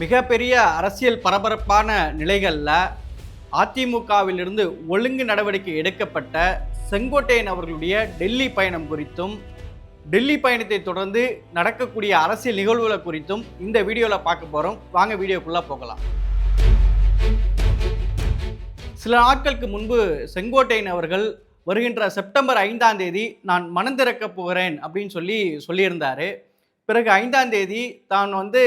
மிகப்பெரிய அரசியல் பரபரப்பான நிலைகளில் அதிமுகவிலிருந்து ஒழுங்கு நடவடிக்கை எடுக்கப்பட்ட செங்கோட்டையன் அவர்களுடைய டெல்லி பயணம் குறித்தும் டெல்லி பயணத்தை தொடர்ந்து நடக்கக்கூடிய அரசியல் நிகழ்வுகளை குறித்தும் இந்த வீடியோவில் பார்க்க போகிறோம் வாங்க வீடியோக்குள்ளே போகலாம். சில நாட்களுக்கு முன்பு செங்கோட்டையன் அவர்கள் வருகின்ற செப்டம்பர் ஐந்தாம் தேதி நான் மனம் போகிறேன் அப்படின்னு சொல்லி சொல்லியிருந்தார். பிறகு ஐந்தாம் தேதி தான் வந்து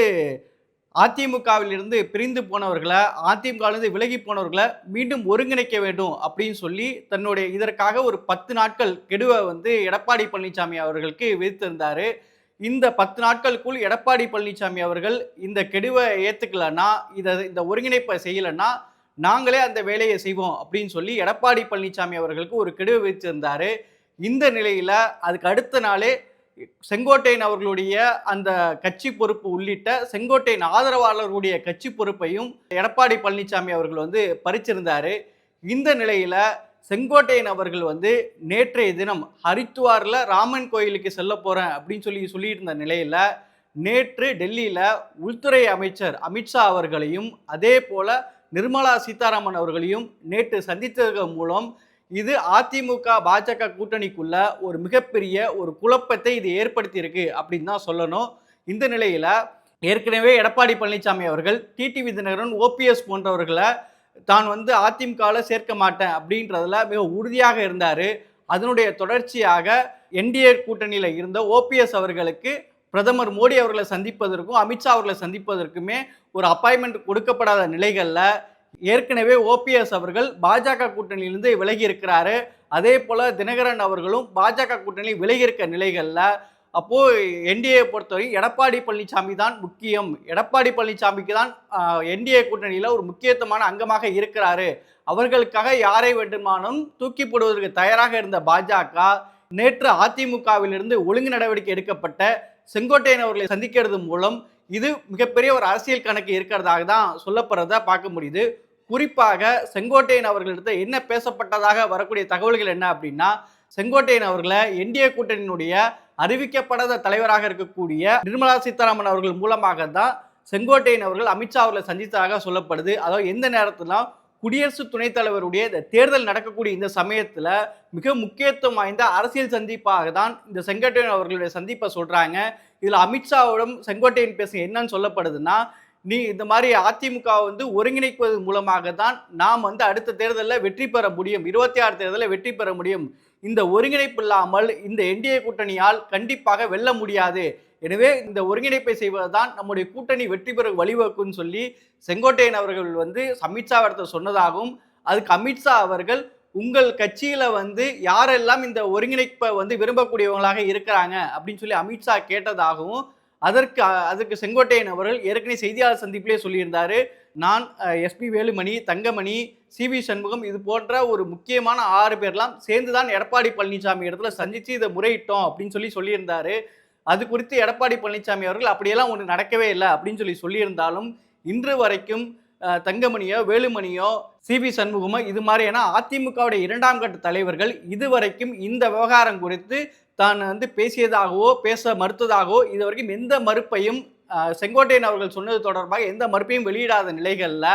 அதிமுகவிலிருந்து பிரிந்து போனவர்களை அதிமுகவிலிருந்து விலகி போனவர்களை மீண்டும் ஒருங்கிணைக்க வேண்டும் அப்படின்னு சொல்லி தன்னுடைய இதற்காக ஒரு பத்து நாட்கள் கெடுவை வந்து எடப்பாடி பழனிசாமி அவர்களுக்கு விதித்திருந்தார். இந்த பத்து நாட்களுக்குள் எடப்பாடி பழனிசாமி அவர்கள் இந்த கெடுவை ஏற்றுக்கலன்னா இதை இந்த ஒருங்கிணைப்பை செய்யலைன்னா நாங்களே அந்த வேலையை செய்வோம் அப்படின்னு சொல்லி எடப்பாடி பழனிசாமி அவர்களுக்கு ஒரு கெடுவை விதிச்சிருந்தாரு இந்த நிலையில் அதுக்கு அடுத்த நாளே செங்கோட்டையன் அவர்களுடைய அந்த கட்சி பொறுப்பு உள்ளிட்ட செங்கோட்டையன் ஆதரவாளர்களுடைய கட்சி பொறுப்பையும் எடப்பாடி பழனிசாமி அவர்கள் வந்து பறிச்சிருந்தார். இந்த நிலையில் செங்கோட்டையன் அவர்கள் வந்து நேற்றைய தினம் ஹரித்துவாரில் ராமன் கோயிலுக்கு செல்ல போகிறேன் அப்படின்னு சொல்லி சொல்லியிருந்த நிலையில் நேற்று டெல்லியில் உள்துறை அமைச்சர் அமித்ஷா அவர்களையும் அதே போல நிர்மலா சீதாராமன் அவர்களையும் நேற்று சந்தித்ததன் மூலம் இது அதிமுக பாஜக கூட்டணிக்குள்ள ஒரு மிகப்பெரிய ஒரு குழப்பத்தை இது ஏற்படுத்தியிருக்கு அப்படின்னு தான் சொல்லணும். இந்த நிலையில ஏற்கனவே எடப்பாடி பழனிசாமி அவர்கள் டிடிவி தினகரன் ஓபிஎஸ் போன்றவர்களை தான் வந்து அதிமுகவில் சேர்க்க மாட்டேன் அப்படின்றதுல மிக உறுதியாக இருந்தார். அதனுடைய தொடர்ச்சியாக என்டிஏ கூட்டணியில் இருந்த ஓபிஎஸ் அவர்களுக்கு பிரதமர் மோடி அவர்களை சந்திப்பதற்கும் அமித்ஷா அவர்களை சந்திப்பதற்குமே ஒரு அப்பாயின்மெண்ட் கொடுக்கப்படாத நிலைகளில் ஏற்கனவே ஓபிஎஸ் அவர்கள் பாஜக கூட்டணியிலிருந்து விலகி இருக்கிறாரு அதே போல தினகரன் அவர்களும் பாஜக கூட்டணி விலகி இருக்க நிலைகளில் அப்போ என்டிஏ பொறுத்தவரை எடப்பாடி பழனிசாமி தான் முக்கியம். எடப்பாடி பழனிசாமிக்கு தான் என்டிஏ கூட்டணியில் ஒரு முக்கியத்துவமான அங்கமாக இருக்கிறாரு. அவர்களுக்காக யாரை வேண்டுமானும் தூக்கி போடுவதற்கு தயாராக இருந்த பாஜக நேற்று அதிமுகவிலிருந்து ஒழுங்கு நடவடிக்கை எடுக்கப்பட்ட செங்கோட்டையன் அவர்களை சந்திக்கிறது மூலம் இது மிகப்பெரிய ஒரு அரசியல் கணக்கு இருக்கிறதாக தான் சொல்லப்படுறத பார்க்க முடியுது. குறிப்பாக செங்கோட்டையன் அவர்களிடத்த என்ன பேசப்பட்டதாக வரக்கூடிய தகவல்கள் என்ன அப்படின்னா செங்கோட்டையன் அவர்களை என்டிஏ கூட்டணியினுடைய அறிவிக்கப்படாத தலைவராக இருக்கக்கூடிய நிர்மலா சீதாராமன் அவர்கள் மூலமாக தான் செங்கோட்டையன் அவர்கள் அமித்ஷா அவர்களை சந்தித்ததாக சொல்லப்படுது. அதாவது எந்த நேரத்திலாம் குடியரசு துணைத் தலைவருடைய இந்த தேர்தல் நடக்கக்கூடிய இந்த சமயத்தில் மிக முக்கியத்துவம் வாய்ந்த அரசியல் சந்திப்பாக தான் இந்த செங்கோட்டையன் அவர்களுடைய சந்திப்பை சொல்கிறாங்க இதில் அமித்ஷாவிடம் செங்கோட்டையன் பேச என்னன்னு சொல்லப்படுதுன்னா நீ இந்த மாதிரி அதிமுக வந்து ஒருங்கிணைப்பது மூலமாக தான் நாம் வந்து அடுத்த தேர்தலில் வெற்றி பெற முடியும். இருபத்தி ஆறு தேர்தலில் வெற்றி பெற முடியும். இந்த ஒருங்கிணைப்பு இல்லாமல் இந்த என்டிஏ கூட்டணியால் கண்டிப்பாக வெல்ல முடியாது. எனவே இந்த ஒருங்கிணைப்பை செய்வதுதான் நம்முடைய கூட்டணி வெற்றி பெற வழிவகுக்கும்னு சொல்லி செங்கோட்டையன் அவர்கள் வந்து அமித்ஷா இடத்துல சொன்னதாகவும் அதுக்கு அமித்ஷா அவர்கள் உங்கள் கட்சியில் வந்து யாரெல்லாம் இந்த ஒருங்கிணைப்பை வந்து விரும்பக்கூடியவங்களாக இருக்கிறாங்க? அப்படின்னு சொல்லி அமித்ஷா கேட்டதாகவும் அதற்கு அதற்கு செங்கோட்டையன் அவர்கள் ஏற்கனவே செய்தியாளர் சந்திப்பிலே சொல்லியிருந்தார் நான் S P Velumani Thangamani C V Shanmugam இது போன்ற ஒரு முக்கியமான ஆறு பேர்லாம் சேர்ந்து தான் எடப்பாடி பழனிசாமி இடத்துல சந்தித்து இதை முறையிட்டோம் அப்படின்னு சொல்லி சொல்லியிருந்தாரு. அது குறித்து எடப்பாடி பழனிசாமி அவர்கள் அப்படியெல்லாம் ஒன்று நடக்கவே இல்லை அப்படின்னு சொல்லி சொல்லியிருந்தாலும் இன்று வரைக்கும் தங்கமணியோ வேலுமணியோ சிபி சண்முகமோ இது மாதிரியான அதிமுகவுடைய இரண்டாம் கட்ட தலைவர்கள் இதுவரைக்கும் இந்த விவகாரம் குறித்து தான் வந்து பேசியதாகவோ பேச மறுத்ததாகவோ இது வரைக்கும் எந்த மறுப்பையும் செங்கோட்டையன் அவர்கள் சொன்னது தொடர்பாக எந்த மறுப்பையும் வெளியிடாத நிலைகளில்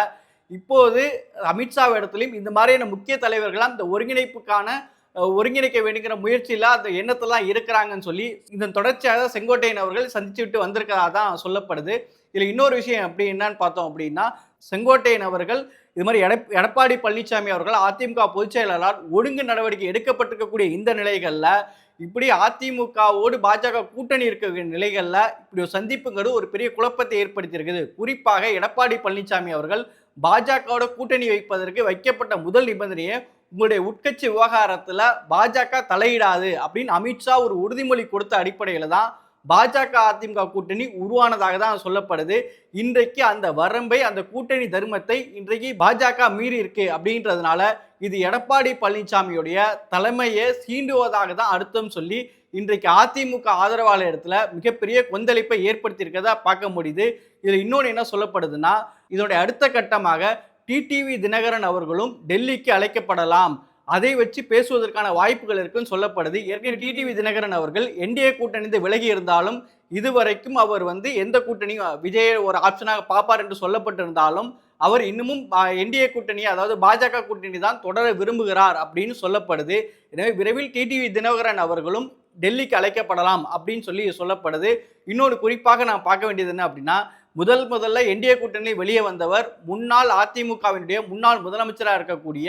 இப்போது அமித்ஷா இடத்துலையும் இந்த மாதிரியான முக்கிய தலைவர்களாம் இந்த ஒருங்கிணைப்புக்கான ஒருங்கிணைக்க வேண்டுங்கிற முயற்சியில் அந்த எண்ணத்தெல்லாம் இருக்கிறாங்கன்னு சொல்லி இதன் தொடர்ச்சியாக செங்கோட்டையன் அவர்கள் சந்திச்சு விட்டு வந்திருக்கிறதா தான் சொல்லப்படுது. இதில் இன்னொரு விஷயம் அப்படி என்னன்னு பார்த்தோம் அப்படின்னா செங்கோட்டையன் அவர்கள் இது மாதிரி எடப் எடப்பாடி பழனிசாமி அவர்கள் அதிமுக பொதுச் செயலாளர் ஒழுங்கு நடவடிக்கை எடுக்கப்பட்டிருக்கக்கூடிய இந்த நிலைகளில் இப்படி அதிமுகவோடு பாஜக கூட்டணி இருக்க நிலைகளில் இப்படி ஒரு சந்திப்புங்கிறது ஒரு பெரிய குழப்பத்தை ஏற்படுத்தியிருக்குது. குறிப்பாக எடப்பாடி பழனிசாமி அவர்கள் பாஜகவோட கூட்டணி வைப்பதற்கு வைக்கப்பட்ட முதல் நிபந்தனையை உங்களுடைய உட்கட்சி விவகாரத்தில் பாஜக தலையிடாது அப்படின்னு அமித்ஷா ஒரு உறுதிமொழி கொடுத்த அடிப்படையில் தான் பாஜக அதிமுக கூட்டணி உருவானதாக தான் சொல்லப்படுது. இன்றைக்கு அந்த வரம்பை அந்த கூட்டணி தர்மத்தை இன்றைக்கு பாஜக மீறி இருக்கு அப்படின்றதுனால இது எடப்பாடி பழனிசாமியுடைய தலைமையை சீண்டுவதாக தான் அர்த்தம் சொல்லி இன்றைக்கு அதிமுக ஆதரவாளர் இடத்துல மிகப்பெரிய கொந்தளிப்பை ஏற்படுத்தியிருக்கிறதா பார்க்க முடியுது. இதில் இன்னொன்று என்ன சொல்லப்படுதுன்னா இதனுடைய அடுத்த கட்டமாக டிடிவி தினகரன் அவர்களும் டெல்லிக்கு அழைக்கப்படலாம். அதை வச்சு பேசுவதற்கான வாய்ப்புகள் இருக்குன்னு சொல்லப்படுது. ஏற்கனவே டிடிவி தினகரன் அவர்கள் என்டிஏ கூட்டணிந்து விலகி இருந்தாலும் இதுவரைக்கும் அவர் வந்து எந்த கூட்டணியும் விஜய் ஒரு ஆப்ஷனாக பார்ப்பார் என்று சொல்லப்பட்டிருந்தாலும் அவர் இன்னமும் என்டிஏ கூட்டணி அதாவது பாஜக கூட்டணி தான் தொடர விரும்புகிறார் அப்படின்னு சொல்லப்படுது. எனவே விரைவில் டிடிவி தினகரன் அவர்களும் டெல்லிக்கு அழைக்கப்படலாம் அப்படின்னு சொல்லி சொல்லப்படுது. இன்னொரு குறிப்பாக நான் பார்க்க வேண்டியது என்ன அப்படின்னா முதல் முதல்ல என்டிஏ கூட்டணியில் வெளியே வந்தவர் முன்னாள் அதிமுகவினுடைய முன்னாள் முதலமைச்சராக இருக்கக்கூடிய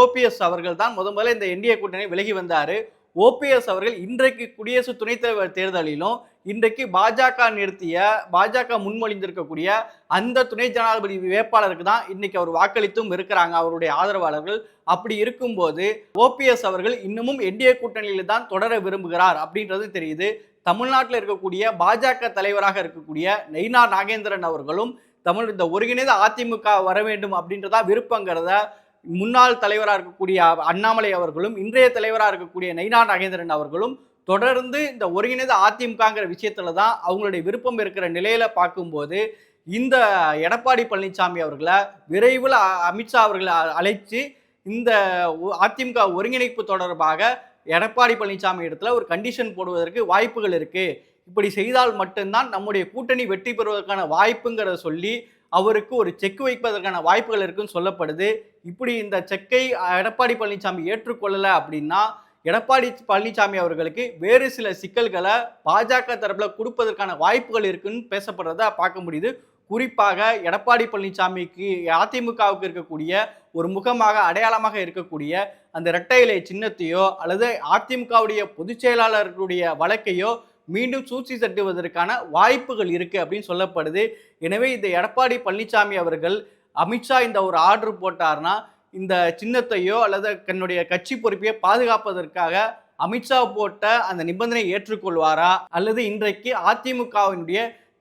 ஓபிஎஸ் அவர்கள் தான் முத முதல்ல இந்த என்டிஏ கூட்டணி விலகி வந்தார். ஓபிஎஸ் அவர்கள் இன்றைக்கு குடியரசு துணைத் தலைவர் தேர்தலிலும் இன்றைக்கு பாஜக நிறுத்திய பாஜக முன்மொழிந்திருக்கக்கூடிய அந்த துணை ஜனாதிபதி வேட்பாளருக்கு தான் இன்னைக்கு அவர் வாக்களித்தும் இருக்கிறாங்க அவருடைய ஆதரவாளர்கள். அப்படி இருக்கும்போது ஓபிஎஸ் அவர்கள் இன்னமும் என்டிஏ கூட்டணியில் தான் தொடர விரும்புகிறார் அப்படின்றது தெரியுது. தமிழ்நாட்டில் இருக்கக்கூடிய பாஜக தலைவராக இருக்கக்கூடிய நெய்னா நாகேந்திரன் அவர்களும் தமிழ் இந்த ஒருங்கிணைந்த அதிமுக வர வேண்டும் அப்படின்றதா விருப்பங்கிறத முன்னாள் தலைவராக இருக்கக்கூடிய அண்ணாமலை அவர்களும் இன்றைய தலைவராக இருக்கக்கூடிய நைனா நாகேந்திரன் அவர்களும் தொடர்ந்து இந்த ஒருங்கிணைந்த அதிமுகங்கிற விஷயத்துல தான் அவங்களுடைய விருப்பம் இருக்கிற நிலையில பார்க்கும்போது இந்த எடப்பாடி பழனிசாமி அவர்களை விரைவில் அமித்ஷா அவர்களை அழைச்சு இந்த அதிமுக ஒருங்கிணைப்பு தொடர்பாக எடப்பாடி பழனிசாமி இடத்துல ஒரு கண்டிஷன் போடுவதற்கு வாய்ப்புகள் இருக்குது இப்படி செய்தால் மட்டும்தான் நம்முடைய கூட்டணி வெற்றி பெறுவதற்கான வாய்ப்புங்கிறத சொல்லி அவருக்கு ஒரு செக் வைப்பதற்கான வாய்ப்புகள் இருக்குன்னு சொல்லப்படுது. இப்படி இந்த செக்கை எடப்பாடி பழனிசாமி ஏற்றுக்கொள்ளலை அப்படின்னா எடப்பாடி பழனிசாமி அவர்களுக்கு வேறு சில சிக்கல்களை பாஜக தரப்பில் கொடுப்பதற்கான வாய்ப்புகள் இருக்குன்னு பேசப்படுறத பார்க்க முடியுது. குறிப்பாக எடப்பாடி பழனிசாமிக்கு அதிமுகவுக்கு இருக்கக்கூடிய ஒரு முகமாக அடையாளமாக இருக்கக்கூடிய அந்த இரட்டை இலை சின்னத்தையோ அல்லது அதிமுகவுடைய பொதுச் செயலாளர்களுடைய வழக்கையோ மீண்டும் சூழ்ச்சி தட்டுவதற்கான வாய்ப்புகள் இருக்கு அப்படின்னு சொல்லப்படுது. எனவே இந்த எடப்பாடி பழனிசாமி அவர்கள் அமித்ஷா இந்த ஒரு ஆர்டர் போட்டார்னா இந்த சின்னத்தையோ அல்லது தன்னுடைய கட்சி பொறுப்பையோ பாதுகாப்பதற்காக அமித்ஷா போட்ட அந்த நிபந்தனை ஏற்றுக்கொள்வாரா? அல்லது இன்றைக்கு அதிமுகவினுடைய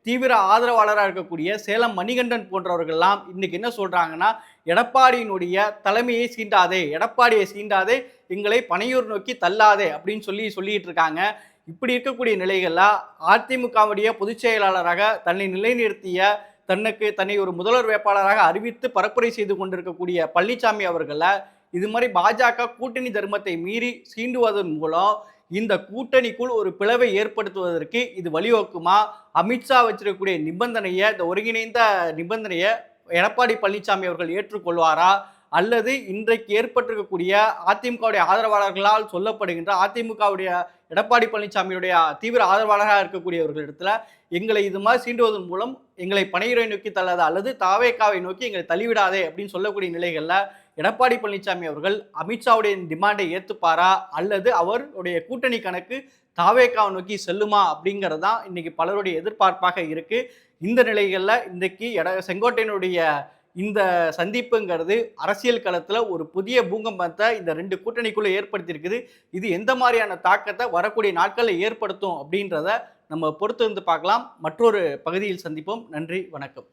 தீவிர ஆதரவாளராக இருக்கக்கூடிய சேலம் மணிகண்டன் போன்றவர்கள்லாம் இன்னைக்கு என்ன சொல்கிறாங்கன்னா எடப்பாடியினுடைய தலைமையை சீண்டாதே எடப்பாடியை சீண்டாதே எங்களை பனையூர் நோக்கி தள்ளாதே அப்படின்னு சொல்லி சொல்லிட்டு இருக்காங்க. இப்படி இருக்கக்கூடிய நிலைகளில் அதிமுகவுடைய பொதுச் செயலாளராக தன்னை நிலைநிறுத்திய தன்னுக்கு தன்னை ஒரு முதல்வர் வேட்பாளராக அறிவித்து பரப்புரை செய்து கொண்டிருக்கக்கூடிய பழனிசாமி அவர்களை இது மாதிரி பாஜக கூட்டணி தர்மத்தை மீறி சீண்டுவதன் மூலம் இந்த கூட்டணிக்குள் ஒரு பிளவை ஏற்படுத்துவதற்கு இது வழிவகுக்குமா? அமித்ஷா வச்சிருக்கக்கூடிய நிபந்தனையை இந்த ஒருங்கிணைந்த நிபந்தனையை எடப்பாடி பழனிசாமி அவர்கள் ஏற்றுக்கொள்வாரா? அல்லது இன்றைக்கு ஏற்பட்டிருக்கக்கூடிய அதிமுகவுடைய ஆதரவாளர்களால் சொல்லப்படுகின்ற அதிமுகவுடைய எடப்பாடி பழனிசாமியுடைய தீவிர ஆதரவாளராக இருக்கக்கூடியவர்களிடத்துல எங்களை இது மாதிரி சீண்டுவதன் மூலம் எங்களை பனையுரை நோக்கி தள்ளாத அல்லது தாவேக்காவை நோக்கி எங்களை தள்ளிவிடாதே அப்படின்னு சொல்லக்கூடிய நிலைகளில் எடப்பாடி பழனிசாமி அவர்கள் அமித்ஷாவுடைய டிமாண்டை ஏற்றுப்பாரா அல்லது அவருடைய கூட்டணி கணக்கு தாவேக்காவை நோக்கி செல்லுமா? அப்படிங்கிறது தான் இன்றைக்கி பலருடைய எதிர்பார்ப்பாக இருக்குது இந்த நிலைகளில் இன்றைக்கு எட செங்கோட்டையனுடைய இந்த சந்திப்புங்கிறது அரசியல் களத்தில் ஒரு புதிய பூகம்பத்தை இந்த ரெண்டு கூட்டணிக்குள்ளே ஏற்படுத்தியிருக்குது. இது எந்த மாதிரியான தாக்கத்தை வரக்கூடிய நாட்களில் ஏற்படுத்தும் அப்படின்றத நம்ம பொறுத்து வந்து பார்க்கலாம். மற்றொரு பகுதியில் சந்திப்போம். நன்றி வணக்கம்.